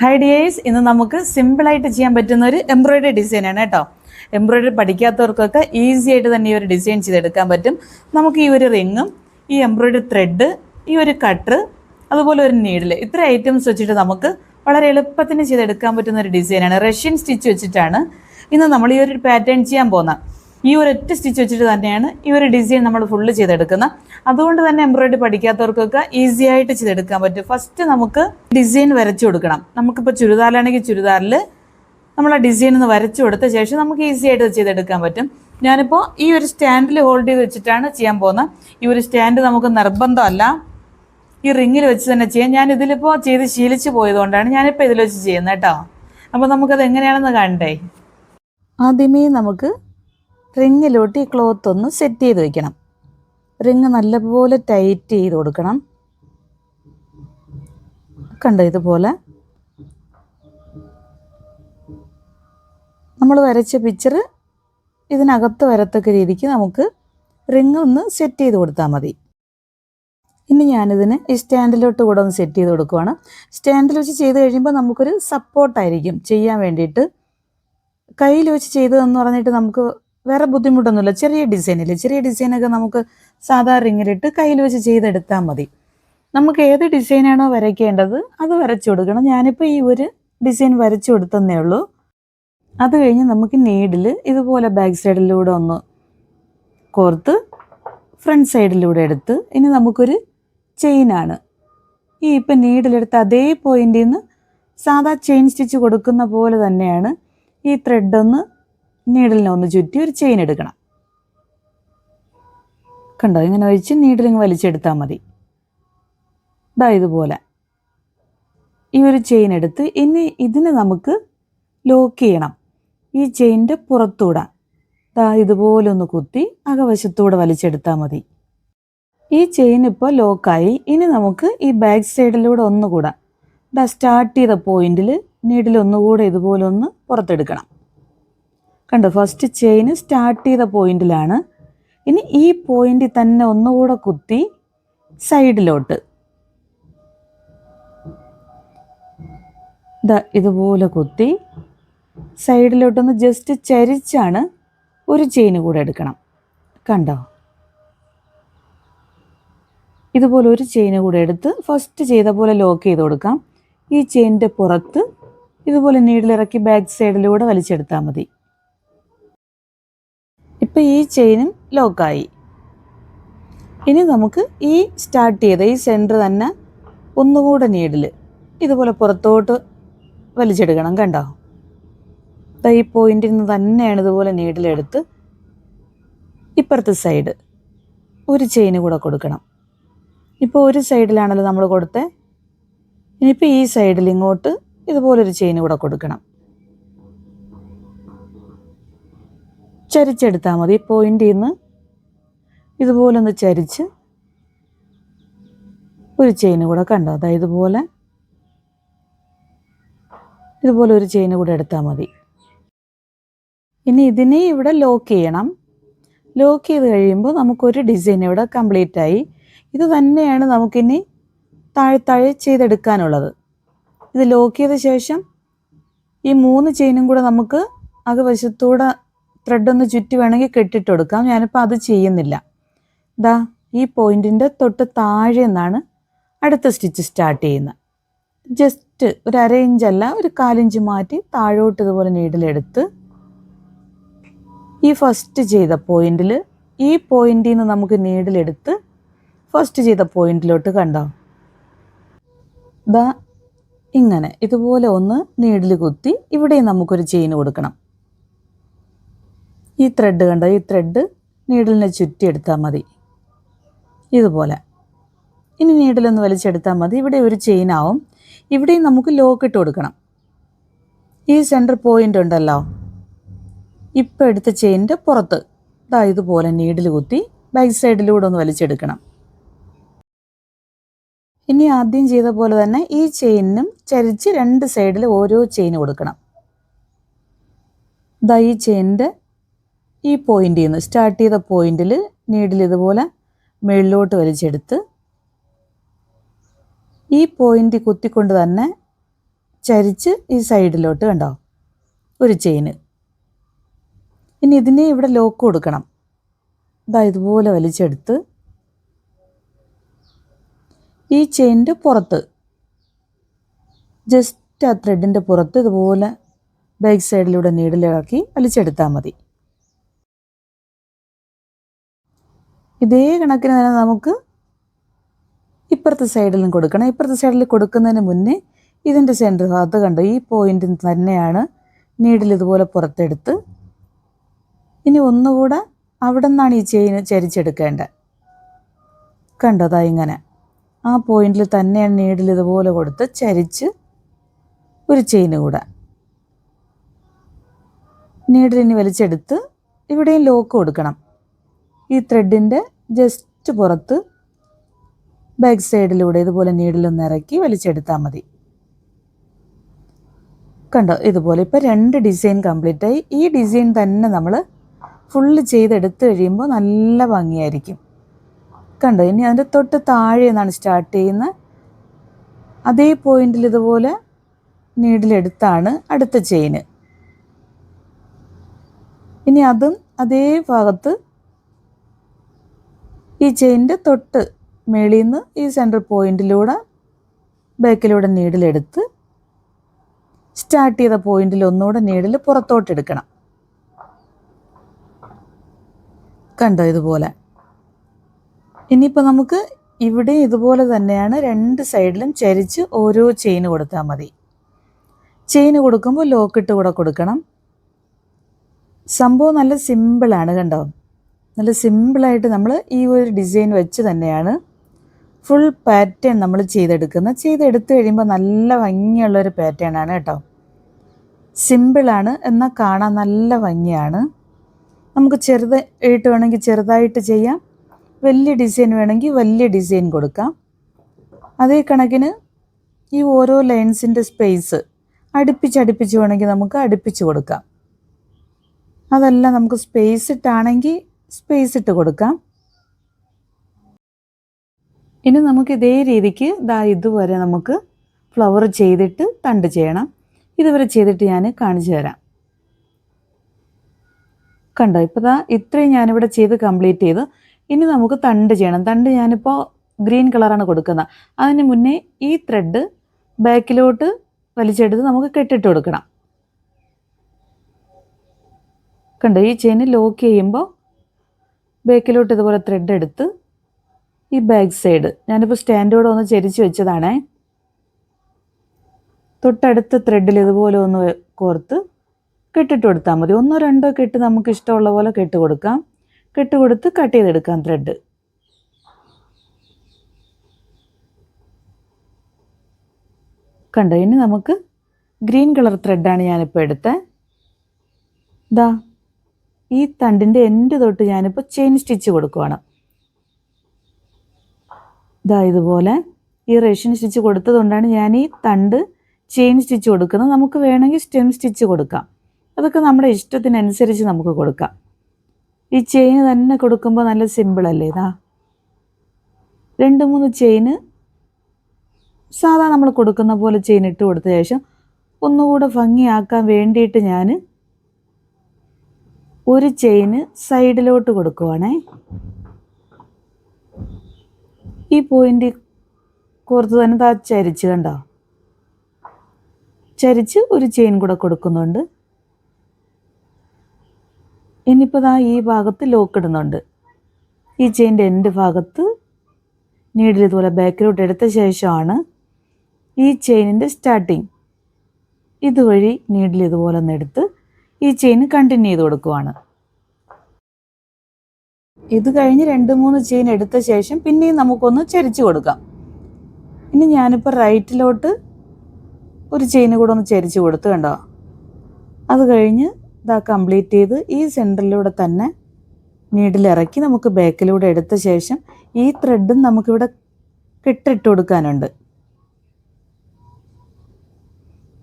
Hi dears ഇന്ന് നമുക്ക് സിമ്പിളായിട്ട് ചെയ്യാൻ പറ്റുന്ന ഒരു എംബ്രോയിഡറി ഡിസൈനാണ് കേട്ടോ. എംബ്രോയിഡറി പഠിക്കാത്തവർക്കൊക്കെ ഈസി ആയിട്ട് തന്നെ ഈ ഒരു ഡിസൈൻ ചെയ്തെടുക്കാൻ പറ്റും. നമുക്ക് ഈ ഒരു റിങ്ങും ഈ എംബ്രോയിഡറി ത്രെഡ് ഈ ഒരു കട്ടർ അതുപോലെ ഒരു നീഡിൽ ഇത്ര ഐറ്റംസ് വെച്ചിട്ട് നമുക്ക് വളരെ എളുപ്പത്തിന് ചെയ്തെടുക്കാൻ പറ്റുന്ന ഒരു ഡിസൈനാണ് റഷ്യൻ സ്റ്റിച്ച് വെച്ചിട്ടാണ്. ഇന്ന് നമ്മൾ ഈ ഒരു പാറ്റേൺ ചെയ്യാൻ പോകുന്നത് ഈ ഒരു ഒറ്റ സ്റ്റിച്ച് വെച്ചിട്ട് തന്നെയാണ് ഈ ഒരു ഡിസൈൻ നമ്മൾ ഫുള്ള് ചെയ്തെടുക്കുന്നത് അതുകൊണ്ട് തന്നെ എംബ്രോയിഡറി പഠിക്കാത്തവർക്കൊക്കെ ഈസി ആയിട്ട് ചെയ്തെടുക്കാൻ പറ്റും. ഫസ്റ്റ് നമുക്ക് ഡിസൈൻ വരച്ചു കൊടുക്കണം. നമുക്കിപ്പോൾ ചുരിദാറിലാണെങ്കിൽ ചുരിദാറിൽ നമ്മൾ ആ ഡിസൈൻ ഒന്ന് വരച്ചു കൊടുത്ത ശേഷം നമുക്ക് ഈസി ആയിട്ട് ചെയ്തെടുക്കാൻ പറ്റും. ഞാനിപ്പോൾ ഈ ഒരു സ്റ്റാൻഡിൽ ഹോൾഡ് ചെയ്ത് വെച്ചിട്ടാണ് ചെയ്യാൻ പോകുന്നത്. ഈ ഒരു സ്റ്റാൻഡ് നമുക്ക് നിർബന്ധമല്ല. ഈ റിങ്ങിൽ വെച്ച് തന്നെ ചെയ്യാം. ഞാൻ ഇതിലിപ്പോൾ ചെയ്ത് ശീലിച്ച് പോയതുകൊണ്ടാണ് ഞാനിപ്പോൾ ഇതിൽ വെച്ച് ചെയ്യുന്നത് കേട്ടോ. അപ്പോൾ നമുക്കത് എങ്ങനെയാണെന്ന് കണ്ടേ ആദ്യമേ നമുക്ക് റിങ്ങിലോട്ട് ഈ ക്ലോത്ത് ഒന്ന് സെറ്റ് ചെയ്ത് വെക്കണം. റിങ് നല്ലപോലെ ടൈറ്റ് ചെയ്ത് കൊടുക്കണം. കണ്ടോ ഇതുപോലെ? നമ്മൾ വരച്ച പിക്ചർ ഇതിനകത്ത് വരത്തക്ക രീതിക്ക് നമുക്ക് റിങ് ഒന്ന് സെറ്റ് ചെയ്ത് കൊടുത്താൽ മതി. ഇനി ഞാനിതിന് ഈ സ്റ്റാൻഡിലോട്ട് കൂടെ ഒന്ന് സെറ്റ് ചെയ്ത് കൊടുക്കുവാണ്. സ്റ്റാൻഡിൽ വെച്ച് ചെയ്ത് കഴിയുമ്പോൾ നമുക്കൊരു സപ്പോർട്ടായിരിക്കും ചെയ്യാൻ വേണ്ടിയിട്ട്. കയ്യിൽ വെച്ച് ചെയ്തതെന്ന് പറഞ്ഞിട്ട് നമുക്ക് വേറെ ബുദ്ധിമുട്ടൊന്നുമില്ല. ചെറിയ ഡിസൈനില്ലേ ചെറിയ ഡിസൈനൊക്കെ നമുക്ക് സാധാ റിങ്ങിലിട്ട് കയ്യിൽ വെച്ച് ചെയ്തെടുത്താൽ മതി. നമുക്ക് ഏത് ഡിസൈനാണോ വരയ്ക്കേണ്ടത് അത് വരച്ചു കൊടുക്കണം. ഞാനിപ്പോൾ ഈ ഒരു ഡിസൈൻ വരച്ചു കൊടുത്തന്നേ ഉള്ളൂ. അത് കഴിഞ്ഞ് നമുക്ക് നീഡിൽ ഇതുപോലെ ബാക്ക് സൈഡിലൂടെ ഒന്ന് കോർത്ത് ഫ്രണ്ട് സൈഡിലൂടെ എടുത്ത് ഇനി നമുക്കൊരു ചെയിനാണ് ഈ ഇപ്പം നീഡിലെടുത്ത് അതേ പോയിന്റിൽ നിന്ന് സാധാ ചെയിൻ സ്റ്റിച്ച് കൊടുക്കുന്ന പോലെ തന്നെയാണ് ഈ ത്രെഡ് ഒന്ന് നീഡിലിനെ ഒന്ന് ചുറ്റി ഒരു ചെയിൻ എടുക്കണം. കണ്ടോ? ഇങ്ങനെ ഒഴിച്ച് നീഡിലിങ് വലിച്ചെടുത്താൽ മതി. ഇതാ ഇതുപോലെ. ഈ ഒരു ചെയിൻ എടുത്ത് ഇനി ഇതിനെ നമുക്ക് ലോക്ക് ചെയ്യണം. ഈ ചെയിന്റെ പുറത്തൂടെ. ദാ ഇതുപോലെ ഒന്ന് കുത്തി അകവശത്തൂടെ വലിച്ചെടുത്താൽ മതി. ഈ ചെയിൻ ഇപ്പോൾ ലോക്കായി ഇനി നമുക്ക് ഈ ബാക്ക് സൈഡിലൂടെ ഒന്നുകൂടെ. ദാ സ്റ്റാർട്ട് ചെയ്ത പോയിന്റിൽ നീഡിൽ ഒന്നുകൂടെ ഇതുപോലെ ഒന്ന് പുറത്തെടുക്കണം. കണ്ടോ ഫസ്റ്റ് ചെയിൻ സ്റ്റാർട്ട് ചെയ്ത പോയിന്റിലാണ് ഇനി ഈ പോയിന്റിൽ തന്നെ ഒന്നുകൂടെ കുത്തി സൈഡിലോട്ട് ഇതാ ഇതുപോലെ കുത്തി സൈഡിലോട്ടൊന്ന് ജസ്റ്റ് ചരിച്ചാണ് ഒരു ചെയിൻ കൂടെ എടുക്കണം. കണ്ടോ? ഇതുപോലെ ഒരു ചെയിൻ കൂടെ എടുത്ത് ഫസ്റ്റ് ചെയ്ത പോലെ ലോക്ക് ചെയ്ത് കൊടുക്കാം. ഈ ചെയിനിന്റെ പുറത്ത് ഇതുപോലെ നീഡിലിറക്കി ബാക്ക് സൈഡിലൂടെ വലിച്ചെടുത്താൽ മതി. ഇപ്പം ഈ ചെയിനും ലോക്കായി. ഇനി നമുക്ക് ഈ സ്റ്റാർട്ട് ചെയ്ത ഈ സെന്റർ തന്നെ ഒന്നുകൂടെ നീഡിൽ ഇതുപോലെ പുറത്തോട്ട് വലിച്ചെടുക്കണം കണ്ടോ? ഈ പോയിന്റിൽ നിന്ന് തന്നെയാണ് ഇതുപോലെ നീഡിലെടുത്ത് ഇപ്പുറത്തെ സൈഡ് ഒരു ചെയിന് കൂടെ കൊടുക്കണം. ഇപ്പോൾ ഒരു സൈഡിലാണല്ലോ നമ്മൾ കൊടുത്തത് ഇനിയിപ്പോൾ ഈ സൈഡിൽ ഇങ്ങോട്ട് ഇതുപോലൊരു ചെയിൻ കൂടെ കൊടുക്കണം. ചരിച്ചെടുത്താൽ മതി. പോയിന്റിൽ നിന്ന് ഇതുപോലൊന്ന് ചരിച്ച് ഒരു ചെയിൻ കൂടെ കണ്ടോ? അതായത് ഇതുപോലെ ഇതുപോലെ ഒരു ചെയിൻ കൂടെ എടുത്താൽ മതി. ഇനി ഇതിനെ ഇവിടെ ലോക്ക് ചെയ്യണം. ലോക്ക് ചെയ്ത് കഴിയുമ്പോൾ നമുക്കൊരു ഡിസൈൻ ഇവിടെ കംപ്ലീറ്റ് ആയി. ഇത് തന്നെയാണ് നമുക്കിനി താഴെ ചെയ്തെടുക്കാനുള്ളത്. ഇത് ലോക്ക് ചെയ്ത ശേഷം ഈ മൂന്ന് ചെയിനും കൂടെ നമുക്ക് അകവശത്തൂടെ ത്രെഡ് ഒന്ന് ചുറ്റി വേണമെങ്കിൽ കെട്ടിട്ട് കൊടുക്കാം ഞാനിപ്പോൾ അത് ചെയ്യുന്നില്ല. ദാ ഈ പോയിന്റിന്റെ തൊട്ട് താഴെ നിന്നാണ് അടുത്ത സ്റ്റിച്ച് സ്റ്റാർട്ട് ചെയ്യുന്നത്. ജസ്റ്റ് ഒരു അര ഇഞ്ചല്ല ഒരു കാലിഞ്ച് മാറ്റി താഴോട്ട് ഇതുപോലെ നീഡിലെടുത്ത് ഈ ഫസ്റ്റ് ചെയ്ത പോയിന്റിൽ ഈ പോയിന്റിൽ നിന്ന് നമുക്ക് നീഡിലെടുത്ത് ഫസ്റ്റ് ചെയ്ത പോയിന്റിലോട്ട് കണ്ടോ? ദാ ഇങ്ങനെ. ഇതുപോലെ ഒന്ന് നീഡിൽ കുത്തി ഇവിടെയും നമുക്കൊരു ചെയിൻ കൊടുക്കണം. ഈ ത്രെഡ് കണ്ടോ? ഈ ത്രെഡ് നീഡിലിനെ ചുറ്റിയെടുത്താൽ മതി. ഇതുപോലെ. ഇനി നീഡിലൊന്ന് വലിച്ചെടുത്താൽ മതി. ഇവിടെ ഒരു ചെയിൻ ആവും. ഇവിടെയും നമുക്ക് ലോക്ക് ഇട്ട് കൊടുക്കണം. ഈ സെന്റർ പോയിന്റ് ഉണ്ടല്ലോ. ഇപ്പം എടുത്ത ചെയിനിന്റെ പുറത്ത്. ഇതാ ഇതുപോലെ നീഡിൽ കുത്തി ബാക്ക് സൈഡിലൂടെ ഒന്ന് വലിച്ചെടുക്കണം. ഇനി ആദ്യം ചെയ്ത പോലെ തന്നെ ഈ ചെയിനും ചരിച്ച് രണ്ട് സൈഡിൽ ഓരോ ചെയിൻ കൊടുക്കണം. ഇതാ ഈ ചെയിനിന്റെ ഈ പോയിന്റിൽ നിന്ന് സ്റ്റാർട്ട് ചെയ്ത പോയിന്റിൽ നീഡിൽ ഇതുപോലെ മുകളിലോട്ട് വലിച്ചെടുത്ത് ഈ പോയിന്റ് കുത്തിക്കൊണ്ട് തന്നെ ചരിച്ച് ഈ സൈഡിലോട്ട് കണ്ടോ? ഒരു ചെയിന് ഇനി ഇതിനെ ഇവിടെ ലോക്ക് കൊടുക്കണം. ഇതാ ഇതുപോലെ വലിച്ചെടുത്ത് ഈ ചെയിന്റെ പുറത്ത് ജസ്റ്റ് ആ ത്രെഡിന്റെ പുറത്ത് ഇതുപോലെ ബാക്ക് സൈഡിലൂടെ നീഡിലിറക്കി വലിച്ചെടുത്താൽ മതി. ഇതേ കണക്കിന് തന്നെ നമുക്ക് ഇപ്പുറത്തെ സൈഡിലും കൊടുക്കണം. ഇപ്പുറത്തെ സൈഡിൽ കൊടുക്കുന്നതിന് മുന്നേ ഇതിന്റെ സെന്റർ ഭാഗത്ത് കണ്ടു ഈ പോയിന്റ് തന്നെയാണ് നീഡിൽ ഇതുപോലെ പുറത്തെടുത്ത് ഇനി ഒന്നുകൂടെ അവിടെ നിന്നാണ് ഈ ചെയിൻ ചരിച്ചെടുക്കേണ്ടത്. കണ്ടതാ ഇങ്ങനെ. ആ പോയിന്റിൽ തന്നെയാണ് നീഡിൽ ഇതുപോലെ കൊടുത്ത് ചരിച്ച് ഒരു ചെയിൻ കൂടെ. നീഡിലിനി വലിച്ചെടുത്ത് ഇവിടെയും ലോക്ക് കൊടുക്കണം. ഈ ത്രെഡിന്റെ ജസ്റ്റ് പുറത്ത് ബാക്ക് സൈഡിലൂടെ ഇതുപോലെ നീഡിലൊന്ന് ഇറക്കി വലിച്ചെടുത്താൽ മതി. കണ്ടോ? ഇതുപോലെ ഇപ്പോൾ രണ്ട് ഡിസൈൻ കംപ്ലീറ്റ് ആയി. ഈ ഡിസൈൻ തന്നെ നമ്മൾ ഫുള്ള് ചെയ്തെടുത്ത് കഴിയുമ്പോൾ നല്ല ഭംഗിയായിരിക്കും. കണ്ടോ? ഇനി അതിന്റെ തൊട്ട് താഴെ നിന്നാണ് സ്റ്റാർട്ട് ചെയ്യുന്നത്. അതേ പോയിന്റിൽ ഇതുപോലെ നീഡിലെടുത്താണ് അടുത്ത ചെയിന് ഇനി അതും അതേ ഭാഗത്ത് ഈ ചെയിന്റെ തൊട്ട് മേളിൽ നിന്ന് ഈ സെന്റർ പോയിന്റിലൂടെ ബാക്കിലൂടെ നീഡിലെടുത്ത് സ്റ്റാർട്ട് ചെയ്ത പോയിന്റിൽ ഒന്നുകൂടെ നീഡിൽ പുറത്തോട്ട് എടുക്കണം കണ്ടോ ഇതുപോലെ? ഇനിയിപ്പോൾ നമുക്ക് ഇവിടെ ഇതുപോലെ തന്നെയാണ് രണ്ട് സൈഡിലും ചരിച്ച് ഓരോ ചെയിൻ കൊടുത്താൽ മതി. ചെയിൻ കൊടുക്കുമ്പോൾ ലോക്കിട്ട് കൂടെ കൊടുക്കണം. സംഭവം നല്ല സിമ്പിളാണ് കണ്ടോ? നല്ല സിമ്പിളായിട്ട് നമ്മൾ ഈ ഒരു ഡിസൈൻ വെച്ച് തന്നെയാണ് ഫുൾ പാറ്റേൺ നമ്മൾ ചെയ്തെടുക്കുന്നത്. ചെയ്തെടുത്ത് കഴിയുമ്പോൾ നല്ല ഭംഗിയുള്ളൊരു പാറ്റേൺ ആണ് കേട്ടോ. സിമ്പിളാണ് എന്നാൽ കാണാൻ നല്ല ഭംഗിയാണ്. നമുക്ക് ചെറുതായിട്ട് വേണമെങ്കിൽ ചെറുതായിട്ട് ചെയ്യാം. വലിയ ഡിസൈൻ വേണമെങ്കിൽ വലിയ ഡിസൈൻ കൊടുക്കാം. അതേ കണക്കിന് ഈ ഓരോ ലൈൻസിന്റെ സ്പേസ് അടുപ്പിച്ചടുപ്പിച്ച് അടുപ്പിച്ച് വേണമെങ്കിൽ നമുക്ക് അടുപ്പിച്ച് കൊടുക്കാം. അതല്ല നമുക്ക് സ്പേസ് ഇട്ടാണെങ്കിൽ സ്പേസ് ഇട്ട് കൊടുക്കാം. ഇനി നമുക്ക് ഇതേ രീതിക്ക് ദാ ഇതുവരെ നമുക്ക് ഫ്ലവർ ചെയ്തിട്ട് തണ്ട് ചെയ്യണം. ഇതുവരെ ചെയ്തിട്ട് ഞാൻ കാണിച്ചു തരാം. കണ്ടോ ഇപ്പോൾ ദാ ഇത്രയും ഞാനിവിടെ ചെയ്ത് കംപ്ലീറ്റ് ചെയ്തു. ഇനി നമുക്ക് തണ്ട് ചെയ്യണം. തണ്ട് ഞാനിപ്പോൾ ഗ്രീൻ കളറാണ് കൊടുക്കുന്നത്. അതിന് മുന്നേ ഈ ത്രെഡ് ബാക്കിലോട്ട് വലിച്ചെടുത്ത് നമുക്ക് കെട്ടിട്ട് കൊടുക്കണം. കണ്ടോ ഈ ചെയിൻ ലോക്ക് ചെയ്യുമ്പോൾ ബാക്കിലോട്ട് ഇതുപോലെ ത്രെഡ് എടുത്ത് ഈ ബാക്ക് സൈഡ് ഞാനിപ്പോൾ സ്റ്റാൻഡോടെ ഒന്ന് ചെരിച്ച് വെച്ചതാണേ. തൊട്ടടുത്ത ത്രെഡിൽ ഇതുപോലെ ഒന്ന് കോർത്ത് കെട്ടിട്ട് കൊടുത്താൽ മതി. ഒന്നോ രണ്ടോ കെട്ട് നമുക്ക് ഇഷ്ടമുള്ള പോലെ കെട്ട് കൊടുക്കാം. കെട്ട് കൊടുത്ത് കട്ട് ചെയ്തെടുക്കാം ത്രെഡ് കണ്ടോ? ഇനി നമുക്ക് ഗ്രീൻ കളർ ത്രെഡാണ് ഞാനിപ്പോൾ എടുത്തത് ഇതാ ഈ തണ്ടിന്റെ എൻഡ് തൊട്ട് ഞാനിപ്പോൾ ചെയിൻ സ്റ്റിച്ച് കൊടുക്കുവാണ്. ഇതാ ഇതുപോലെ ഈ റേഷൻ സ്റ്റിച്ച് കൊടുത്തതുകൊണ്ടാണ് ഞാൻ ഈ തണ്ട് ചെയിൻ സ്റ്റിച്ച് കൊടുക്കുന്നത്. നമുക്ക് വേണമെങ്കിൽ സ്റ്റെം സ്റ്റിച്ച് കൊടുക്കാം. അതൊക്കെ നമ്മുടെ ഇഷ്ടത്തിനനുസരിച്ച് നമുക്ക് കൊടുക്കാം. ഈ ചെയിൻ തന്നെ കൊടുക്കുമ്പോൾ നല്ല സിമ്പിളല്ലേ ഇതാ രണ്ട് മൂന്ന് ചെയിന് സാധാ നമ്മൾ കൊടുക്കുന്ന പോലെ ചെയിൻ ഇട്ട് കൊടുത്ത ശേഷം ഒന്നുകൂടെ ഭംഗിയാക്കാൻ വേണ്ടിയിട്ട് ഞാൻ ഒരു ചെയിന് സൈഡിലോട്ട് കൊടുക്കുവാണേ. ഈ പോയിന്റ് കോർത്ത് തന്നെ താ ചരിച്ച് കണ്ടോ? ചരിച്ച് ഒരു ചെയിൻ കൂടെ കൊടുക്കുന്നുണ്ട്. ഇനിയിപ്പോൾ ദാ ഈ ഭാഗത്ത് ലോക്ക് ഇടുന്നുണ്ട്. ഈ ചെയിന്റെ എന്റെ ഭാഗത്ത് നീഡിൽ ഇതുപോലെ ബാക്കിലോട്ട് എടുത്ത ശേഷമാണ് ഈ ചെയിനിന്റെ സ്റ്റാർട്ടിങ് ഇതുവഴി നീഡിൽ ഇതുപോലെ ഒന്ന് എടുത്ത് ഈ ചെയിൻ കണ്ടിന്യൂ ചെയ്ത് കൊടുക്കുവാണ്. ഇത് കഴിഞ്ഞ് രണ്ട് മൂന്ന് ചെയിൻ എടുത്ത ശേഷം പിന്നെയും നമുക്കൊന്ന് ചരിച്ചു കൊടുക്കാം. ഇനി ഞാനിപ്പോൾ റൈറ്റിലോട്ട് ഒരു ചെയിൻ കൂടെ ഒന്ന് ചരിച്ചു കൊടുത്തു കണ്ടോ? അത് കഴിഞ്ഞ് ഇതാ കംപ്ലീറ്റ് ചെയ്ത് ഈ സെന്ററിലൂടെ തന്നെ നീഡിലിറക്കി നമുക്ക് ബാക്കിലൂടെ എടുത്ത ശേഷം ഈ ത്രെഡും നമുക്കിവിടെ കെട്ടിട്ട് കൊടുക്കാനുണ്ട്.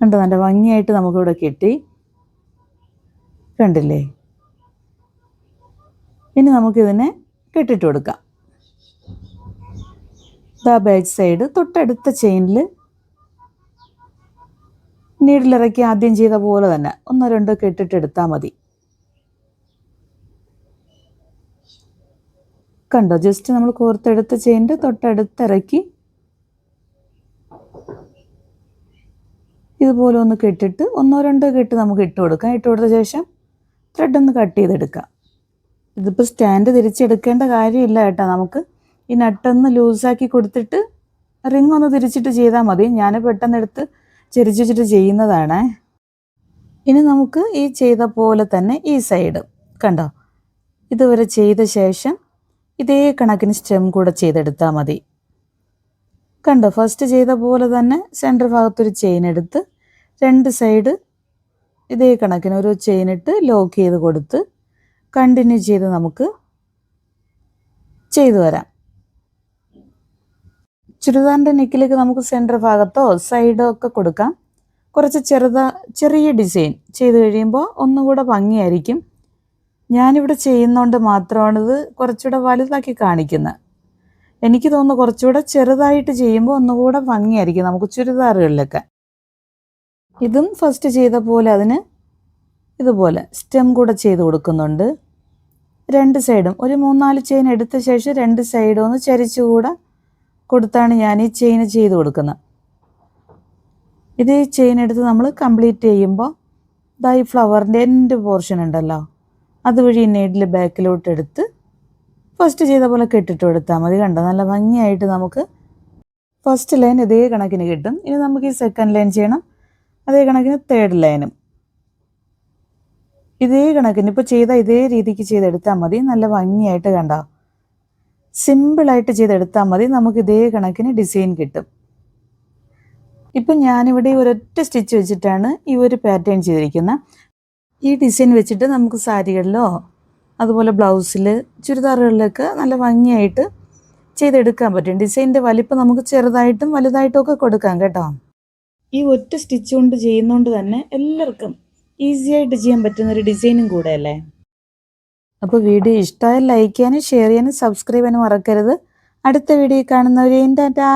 കണ്ടോ? നല്ല ഭംഗിയായിട്ട് നമുക്കിവിടെ കെട്ടി. കണ്ടില്ലേ? ഇനി നമുക്കിതിനെ കെട്ടിട്ട് കൊടുക്കാം. ദാ ബാക്ക് സൈഡ് തൊട്ടടുത്ത ചെയിനിൽ നീഡിലിറക്കി ആദ്യം ചെയ്ത പോലെ തന്നെ ഒന്നോ രണ്ടോ കെട്ടിട്ട് എടുത്താൽ മതി. കണ്ടോ? ജസ്റ്റ് നമ്മൾ കോർത്തെടുത്ത ചെയിന്റെ തൊട്ടടുത്തിറക്കി ഇതുപോലെ ഒന്ന് കെട്ടിട്ട് ഒന്നോ രണ്ടോ കെട്ട് നമുക്ക് ഇട്ട് കൊടുക്കാം. ഇട്ട് കൊടുത്ത ശേഷം ത്രെഡ് ഒന്ന് കട്ട് ചെയ്തെടുക്കാം. ഇതിപ്പോൾ സ്റ്റാൻഡ് തിരിച്ചെടുക്കേണ്ട കാര്യമില്ല കേട്ടോ നമുക്ക്. ഈ നട്ടൊന്ന് ലൂസാക്കി കൊടുത്തിട്ട് റിങ് ഒന്ന് തിരിച്ചിട്ട് ചെയ്താൽ മതി. ഞാൻ പെട്ടെന്ന് എടുത്ത് ചെരിച്ച് ചെയ്യുന്നതാണ്. ഇനി നമുക്ക് ഈ ചെയ്ത പോലെ തന്നെ ഈ സൈഡ് കണ്ടോ? ഇതുവരെ ചെയ്ത ശേഷം ഇതേ കണക്കിന് സ്റ്റെം കൂടെ ചെയ്തെടുത്താൽ മതി. കണ്ടോ? ഫസ്റ്റ് ചെയ്ത പോലെ തന്നെ സെന്റർ ഭാഗത്തൊരു ചെയിൻ എടുത്ത് രണ്ട് സൈഡ് ഇതേ കണക്കിന് ഒരു ചെയിൻ ഇട്ട് ലോക്ക് ചെയ്ത് കൊടുത്ത് കണ്ടിന്യൂ ചെയ്ത് നമുക്ക് ചെയ്തു വരാം. ചുരിദാറിന്റെ നെക്കിലേക്ക് നമുക്ക് സെന്റർ ഭാഗത്തോ സൈഡോ ഒക്കെ കൊടുക്കാം. കുറച്ച് ചെറുതാ ചെറിയ ഡിസൈൻ ചെയ്ത് കഴിയുമ്പോൾ ഒന്നുകൂടെ ഭംഗിയായിരിക്കും. ഞാനിവിടെ ചെയ്യുന്നതുകൊണ്ട് മാത്രമാണിത് കുറച്ചുകൂടെ വലുതാക്കി കാണിക്കുന്നത്. എനിക്ക് തോന്നുന്നു കുറച്ചുകൂടെ ചെറുതായിട്ട് ചെയ്യുമ്പോൾ ഒന്നുകൂടെ ഭംഗിയായിരിക്കും നമുക്ക് ചുരിദാറുകളിലൊക്കെ. ഇതും ഫസ്റ്റ് ചെയ്ത പോലെ അതിന് ഇതുപോലെ സ്റ്റെം കൂടെ ചെയ്ത് കൊടുക്കുന്നുണ്ട്. രണ്ട് സൈഡും ഒരു മൂന്നാൽ ചെയിൻ എടുത്ത ശേഷം രണ്ട് സൈഡും ഒന്ന് ചരിച്ചുകൂടെ കൊടുത്താണ് ഞാൻ ഈ ചെയിൻ ചെയ്ത് കൊടുക്കുന്നത്. ഇത് ഈ ചെയിൻ എടുത്ത് നമ്മൾ കംപ്ലീറ്റ് ചെയ്യുമ്പോൾ ഇതാ ഈ ഫ്ലവറിന്റെ എൻഡ് പോർഷൻ ഉണ്ടല്ലോ. അതുവഴി നെയ്ഡിൽ ബാക്കിലോട്ട് എടുത്ത് ഫസ്റ്റ് ചെയ്ത പോലെ കെട്ടിട്ട് കൊടുത്താൽ മതി കണ്ടോ? നല്ല ഭംഗിയായിട്ട് നമുക്ക് ഫസ്റ്റ് ലൈൻ ഇതേ കണക്കിന് കിട്ടും. ഇനി നമുക്ക് ഈ സെക്കൻഡ് ലൈൻ ചെയ്യണം. അതേ കണക്കിന് തേർഡ് ലൈനും ഇതേ കണക്കിന് ഇപ്പോൾ ചെയ്ത ഇതേ രീതിക്ക് ചെയ്തെടുത്താൽ മതി. നല്ല ഭംഗിയായിട്ട് കണ്ട. സിമ്പിളായിട്ട് ചെയ്തെടുത്താൽ മതി. നമുക്ക് ഇതേ കണക്കിന് ഡിസൈൻ കിട്ടും. ഇപ്പം ഞാനിവിടെ ഒരൊറ്റ സ്റ്റിച്ച് വെച്ചിട്ടാണ് ഈ ഒരു പാറ്റേൺ ചെയ്തിരിക്കുന്നത് ഈ ഡിസൈൻ വെച്ചിട്ട് നമുക്ക് സാരികളിലോ അതുപോലെ ബ്ലൗസിൽ ചുരിദാറുകളിലൊക്കെ നല്ല ഭംഗിയായിട്ട് ചെയ്തെടുക്കാൻ പറ്റും. ഡിസൈന്റെ വലിപ്പം നമുക്ക് ചെറുതായിട്ടും വലുതായിട്ടും ഒക്കെ കൊടുക്കാം കേട്ടോ. ഈ ഒറ്റ സ്റ്റിച്ച് കൊണ്ട് ചെയ്യുന്നതുകൊണ്ട് തന്നെ എല്ലാവർക്കും ഈസി ആയിട്ട് ചെയ്യാൻ പറ്റുന്ന ഒരു ഡിസൈനും കൂടെ അല്ലേ അപ്പോൾ വീഡിയോ ഇഷ്ടമായാൽ ലൈക്ക് ചെയ്യാനും ഷെയർ ചെയ്യാനും സബ്സ്ക്രൈബ് ചെയ്യാനും മറക്കരുത്. അടുത്ത വീഡിയോ കാണുന്നവരെയും ടാറ്റാ